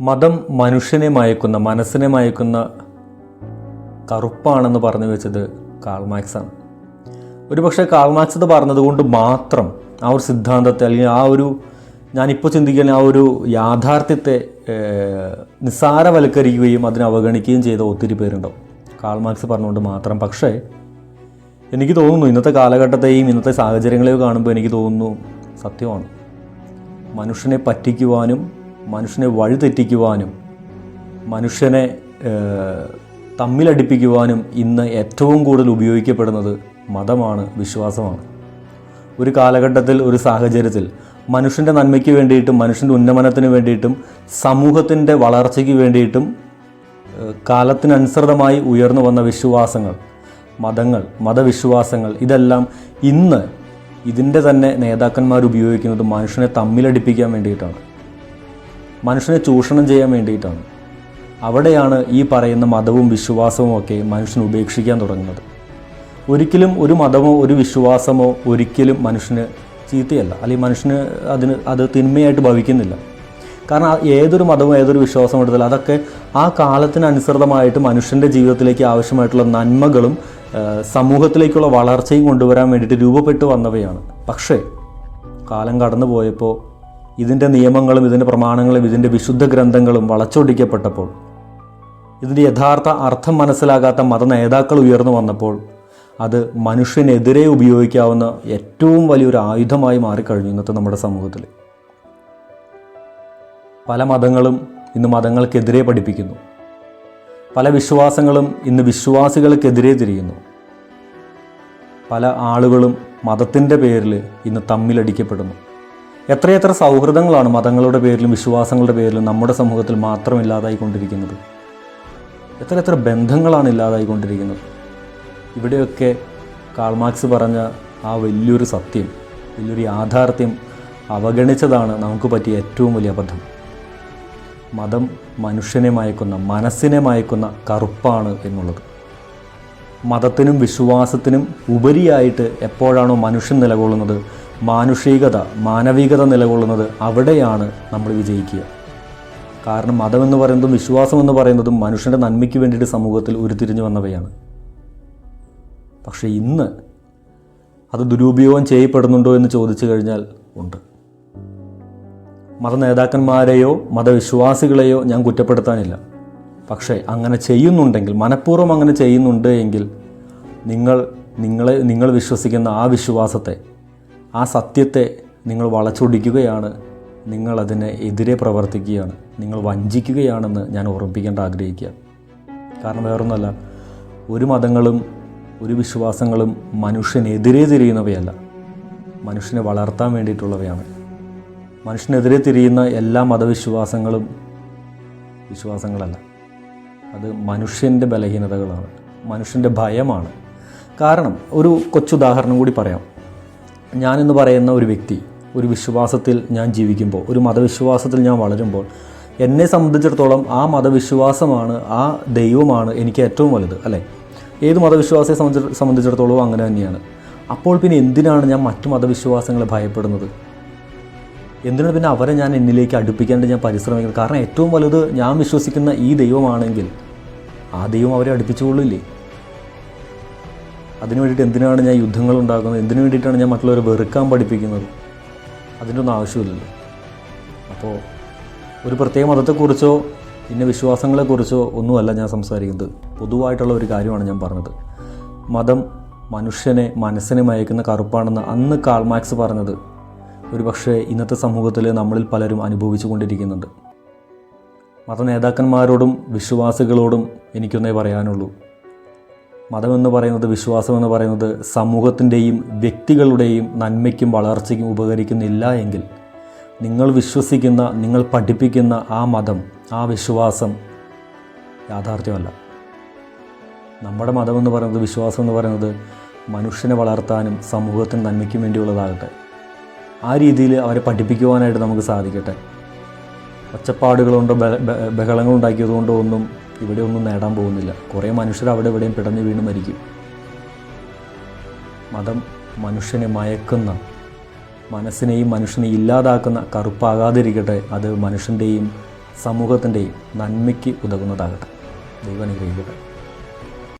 മതം മനുഷ്യനെ മയക്കുന്ന മനസ്സിനെ മയക്കുന്ന കറുപ്പാണെന്ന് പറഞ്ഞു വെച്ചത് കാൾമാക്സാണ് ഒരുപക്ഷെ കാൾമാക്സ് ഇത് പറഞ്ഞതുകൊണ്ട് മാത്രം ആ ഒരു സിദ്ധാന്തത്തെ അല്ലെങ്കിൽ ആ ഒരു ഞാനിപ്പോൾ ചിന്തിക്കുന്ന ആ ഒരു യാഥാർത്ഥ്യത്തെ നിസ്സാരവൽക്കരിക്കുകയും അതിനെ അവഗണിക്കുകയും ചെയ്ത ഒത്തിരി പേരുണ്ടാവും. കാൾമാക്സ് പറഞ്ഞുകൊണ്ട് മാത്രം. പക്ഷേ എനിക്ക് തോന്നുന്നു ഇന്നത്തെ കാലഘട്ടത്തെയും ഇന്നത്തെ സാഹചര്യങ്ങളെയും കാണുമ്പോൾ എനിക്ക് തോന്നുന്നു സത്യമാണ്. മനുഷ്യനെ പറ്റിക്കുവാനും മനുഷ്യനെ വഴിതെറ്റിക്കുവാനും മനുഷ്യനെ തമ്മിലടിപ്പിക്കുവാനും ഇന്ന് ഏറ്റവും കൂടുതൽ ഉപയോഗിക്കപ്പെടുന്നത് മതമാണ് വിശ്വാസമാണ്. ഒരു കാലഘട്ടത്തിൽ ഒരു സാഹചര്യത്തിൽ മനുഷ്യന്റെ നന്മയ്ക്ക് വേണ്ടിയിട്ടും മനുഷ്യന്റെ ഉന്നമനത്തിന് വേണ്ടിയിട്ടും സമൂഹത്തിന്റെ വളർച്ചയ്ക്ക് വേണ്ടിയിട്ടും കാലത്തിനനുസൃതമായി ഉയർന്നു വന്ന വിശ്വാസങ്ങൾ മതങ്ങൾ മതവിശ്വാസങ്ങൾ ഇതെല്ലാം ഇന്ന് ഇതിന്റെ തന്നെ നേതാക്കന്മാർ ഉപയോഗിക്കുന്നത് മനുഷ്യനെ തമ്മിലടിപ്പിക്കാൻ വേണ്ടിയിട്ടാണ്. മനുഷ്യനെ ചൂഷണം ചെയ്യാൻ വേണ്ടിയിട്ടാണ്. അവിടെയാണ് ഈ പറയുന്ന മതവും വിശ്വാസവും ഒക്കെ മനുഷ്യൻ ഉപേക്ഷിക്കാൻ തുടങ്ങുന്നത്. ഒരിക്കലും ഒരു മതമോ ഒരു വിശ്വാസമോ ഒരിക്കലും മനുഷ്യന് ചീത്തയല്ല. അല്ലെങ്കിൽ മനുഷ്യന് അതിന് അത് തിന്മയായിട്ട് ഭവിക്കുന്നില്ല. കാരണം ഏതൊരു മതവും ഏതൊരു വിശ്വാസവും എടുത്താൽ അതൊക്കെ ആ കാലത്തിനനുസൃതമായിട്ട് മനുഷ്യന്റെ ജീവിതത്തിലേക്ക് ആവശ്യമായിട്ടുള്ള നന്മകളും സമൂഹത്തിലേക്കുള്ള വളർച്ചയും കൊണ്ടുവരാൻ വേണ്ടിയിട്ട് രൂപപ്പെട്ടു വന്നവയാണ്. പക്ഷേ കാലം കടന്നു പോയപ്പോൾ ഇതിന്റെ നിയമങ്ങളും ഇതിന്റെ പ്രമാണങ്ങളും ഇതിന്റെ വിശുദ്ധ ഗ്രന്ഥങ്ങളും വളച്ചൊടിക്കപ്പെട്ടപ്പോൾ ഇതിന്റെ യഥാർത്ഥ അർത്ഥം മനസ്സിലാകാത്ത മത നേതാക്കൾ ഉയർന്നു വന്നപ്പോൾ അത് മനുഷ്യനെതിരെ ഉപയോഗിക്കാവുന്ന ഏറ്റവും വലിയൊരു ആയുധമായി മാറിക്കഴിഞ്ഞു ഇന്നത്തെ നമ്മുടെ സമൂഹത്തിൽ. പല മതങ്ങളും ഇന്ന് മതങ്ങൾക്കെതിരെ പഠിപ്പിക്കുന്നു. പല വിശ്വാസങ്ങളും ഇന്ന് വിശ്വാസികൾക്കെതിരെ തിരിയുന്നു. പല ആളുകളും മതത്തിന്റെ പേരിൽ ഇന്ന് തമ്മിലടിക്കപ്പെടുന്നു. എത്രയെത്ര സൗഹൃദങ്ങളാണ് മതങ്ങളുടെ പേരിലും വിശ്വാസങ്ങളുടെ പേരിലും നമ്മുടെ സമൂഹത്തിൽ മാത്രം ഇല്ലാതായിക്കൊണ്ടിരിക്കുന്നത് എത്ര എത്ര ബന്ധങ്ങളാണ് ഇല്ലാതായിക്കൊണ്ടിരിക്കുന്നത്? ഇവിടെയൊക്കെ കാൾമാർക്സ് പറഞ്ഞ ആ വലിയൊരു സത്യം വലിയൊരു യാഥാർത്ഥ്യം അവഗണിച്ചതാണ് നമുക്ക് പറ്റിയ ഏറ്റവും വലിയ അബദ്ധം. മതം മനുഷ്യനെ മയക്കുന്ന മനസ്സിനെ മയക്കുന്ന കറുപ്പാണ് എന്നുള്ളത്. മതത്തിനും വിശ്വാസത്തിനും ഉപരിയായിട്ട് എപ്പോഴാണോ മനുഷ്യൻ നിലകൊള്ളുന്നത് മാനുഷികത മാനവികത നിലകൊള്ളുന്നത് അവിടെയാണ് നമ്മൾ വിജയിക്കുക. കാരണം മതമെന്ന് പറയുന്നതും വിശ്വാസം എന്ന് പറയുന്നതും മനുഷ്യന്റെ നന്മയ്ക്ക് വേണ്ടിയിട്ട് സമൂഹത്തിൽ ഉരുത്തിരിഞ്ഞു വന്നവയാണ്. പക്ഷേ ഇന്ന് അത് ദുരുപയോഗം ചെയ്യപ്പെടുന്നുണ്ടോ എന്ന് ചോദിച്ചു കഴിഞ്ഞാൽ ഉണ്ട്. മത നേതാക്കന്മാരെയോ മതവിശ്വാസികളെയോ ഞാൻ കുറ്റപ്പെടുത്താനില്ല. പക്ഷേ അങ്ങനെ ചെയ്യുന്നുണ്ടെങ്കിൽ മനഃപൂർവം അങ്ങനെ ചെയ്യുന്നുണ്ട് എങ്കിൽ നിങ്ങൾ നിങ്ങളെ നിങ്ങൾ വിശ്വസിക്കുന്ന ആ വിശ്വാസത്തെ ആ സത്യത്തെ നിങ്ങൾ വളച്ചൊടിക്കുകയാണ്. നിങ്ങൾ അതിനെ എതിരെ പ്രവർത്തിക്കുകയാണ്. നിങ്ങൾ വഞ്ചിക്കുകയാണെന്ന് ഞാൻ ഓർമ്മിപ്പിക്കേണ്ട ആഗ്രഹിക്കുക. കാരണം വേറൊന്നുമല്ല ഒരു മതങ്ങളും ഒരു വിശ്വാസങ്ങളും മനുഷ്യനെതിരെ തിരിയുന്നവയല്ല. മനുഷ്യനെ വളർത്താൻ വേണ്ടിയിട്ടുള്ളവയാണ്. മനുഷ്യനെതിരെ തിരിയുന്ന എല്ലാ മതവിശ്വാസങ്ങളും വിശ്വാസങ്ങളല്ല. അത് മനുഷ്യന്റെ ബലഹീനതകളാണ്. മനുഷ്യന്റെ ഭയമാണ്. കാരണം ഒരു കൊച്ചുദാഹരണം കൂടി പറയാം. ഞാനെന്ന് പറയുന്ന ഒരു വ്യക്തി ഒരു വിശ്വാസത്തിൽ ഞാൻ ജീവിക്കുമ്പോൾ ഒരു മതവിശ്വാസത്തിൽ ഞാൻ വളരുമ്പോൾ എന്നെ സംബന്ധിച്ചിടത്തോളം ആ മതവിശ്വാസമാണ് ആ ദൈവമാണ് എനിക്ക് ഏറ്റവും വലുത് അല്ലേ? ഏത് മതവിശ്വാസത്തെ സംബന്ധിച്ച് സംബന്ധിച്ചിടത്തോളവും അങ്ങനെ തന്നെയാണ്. അപ്പോൾ പിന്നെ എന്തിനാണ് ഞാൻ മറ്റു മതവിശ്വാസങ്ങളെ ഭയപ്പെടുന്നത്? എന്തിനാണ് പിന്നെ അവരെ ഞാൻ എന്നിലേക്ക് അടുപ്പിക്കാണ്ട് ഞാൻ പരിശ്രമിക്കുന്നത്? കാരണം ഏറ്റവും വലുത് ഞാൻ വിശ്വസിക്കുന്ന ഈ ദൈവമാണെങ്കിൽ ആ ദൈവം അവരെ അടുപ്പിച്ചുകൊള്ളില്ലേ അതിനു വേണ്ടിയിട്ട് എന്തിനാണ് ഞാൻ യുദ്ധങ്ങൾ ഉണ്ടാക്കുന്നത്? എന്തിനു വേണ്ടിയിട്ടാണ് ഞാൻ മറ്റുള്ളവരെ വെറുക്കാൻ പഠിപ്പിക്കുന്നത്? അതിന്റെ ഒന്നും ആവശ്യമില്ലല്ലോ. അപ്പോൾ ഒരു പ്രത്യേക മതത്തെക്കുറിച്ചോ ഇന്ന വിശ്വാസങ്ങളെക്കുറിച്ചോ ഒന്നുമല്ല ഞാൻ സംസാരിക്കുന്നത്. പൊതുവായിട്ടുള്ള ഒരു കാര്യമാണ് ഞാൻ പറഞ്ഞത്. മതം മനുഷ്യനെ മനസ്സിനെ മയക്കുന്ന കറുപ്പാണെന്ന് അന്ന് കാൾമാക്സ് പറഞ്ഞത് ഒരു പക്ഷേ ഇന്നത്തെ സമൂഹത്തിൽ നമ്മളിൽ പലരും അനുഭവിച്ചു കൊണ്ടിരിക്കുന്നുണ്ട് മത നേതാക്കന്മാരോടും വിശ്വാസികളോടും എനിക്കൊന്നേ പറയാനുള്ളൂ. മതമെന്ന് പറയുന്നത് വിശ്വാസമെന്ന് പറയുന്നത് സമൂഹത്തിന്റെയും വ്യക്തികളുടെയും നന്മയ്ക്കും വളർച്ചയ്ക്കും ഉപകരിക്കുന്നില്ല എങ്കിൽ നിങ്ങൾ വിശ്വസിക്കുന്ന നിങ്ങൾ പഠിപ്പിക്കുന്ന ആ മതം ആ വിശ്വാസം യാഥാർത്ഥ്യമല്ല. നമ്മുടെ മതമെന്ന് പറയുന്നത് വിശ്വാസം എന്ന് പറയുന്നത് മനുഷ്യനെ വളർത്താനും സമൂഹത്തിന് നന്മയ്ക്കും വേണ്ടിയുള്ളതാകട്ടെ. ആ രീതിയിൽ അവരെ പഠിപ്പിക്കുവാനായിട്ട് നമുക്ക് സാധിക്കട്ടെ. ഒച്ചപ്പാടുകളുണ്ടോ ബഹളങ്ങൾ ഉണ്ടാക്കിയതുകൊണ്ടോ ഒന്നും ഇവിടെ ഒന്നും നേടാൻ പോകുന്നില്ല. കുറേ മനുഷ്യർ അവിടെ ഇവിടെയും പിടഞ്ഞു വീണ് മരിക്കും. മതം മനുഷ്യനെ മയക്കുന്ന മനസ്സിനെയും മനുഷ്യനെ ഇല്ലാതാക്കുന്ന കറുപ്പാകാതിരിക്കട്ടെ അത് മനുഷ്യന്റെയും സമൂഹത്തിന്റെയും നന്മയ്ക്ക് ഉതകുന്നതാകട്ടെ. ദൈവം അനുഗ്രഹിക്കട്ടെ.